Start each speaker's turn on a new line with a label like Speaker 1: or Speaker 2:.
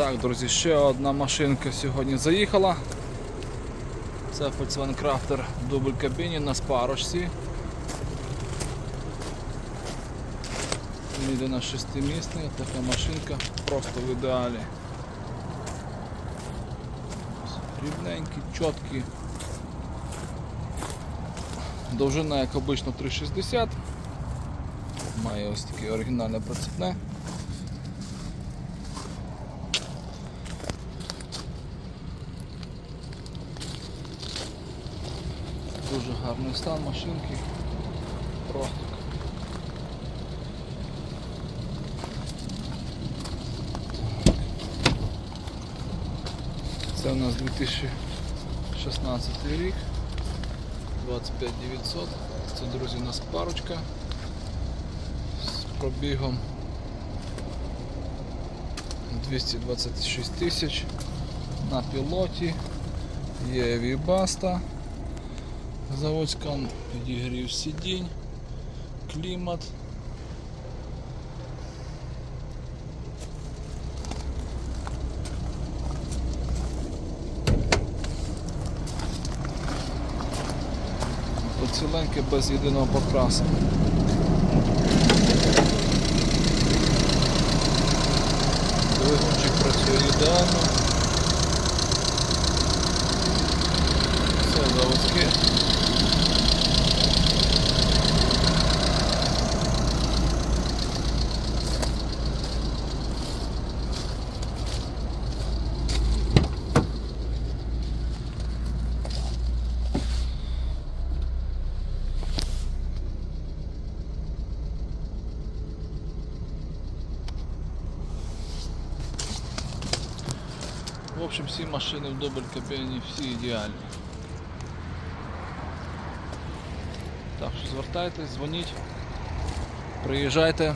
Speaker 1: Так, друзі, ще одна машинка сьогодні заїхала. Це Volkswagen Crafter в дубль кабіні на спарочці. Їде на шестимісний, така машинка просто в ідеалі. Рівненький, чіткий. Довжина, як обично, 3,60. Має ось таке оригінальне прицепне. Дуже гарний стан машинки. Просто. Це у нас 2016 рік. 25 900. Це, друзі, у нас парочка з пробігом 226 тисяч на пілоті. Є Вібаста заводська, підігрів сидінь, клімат. Ціленьке без єдиного покрасу. Двигунчик працює ідеально. В общем, всі машини в дубль кабіні, всі ідеальні. Так що звертайтесь, дзвоніть, приїжджайте.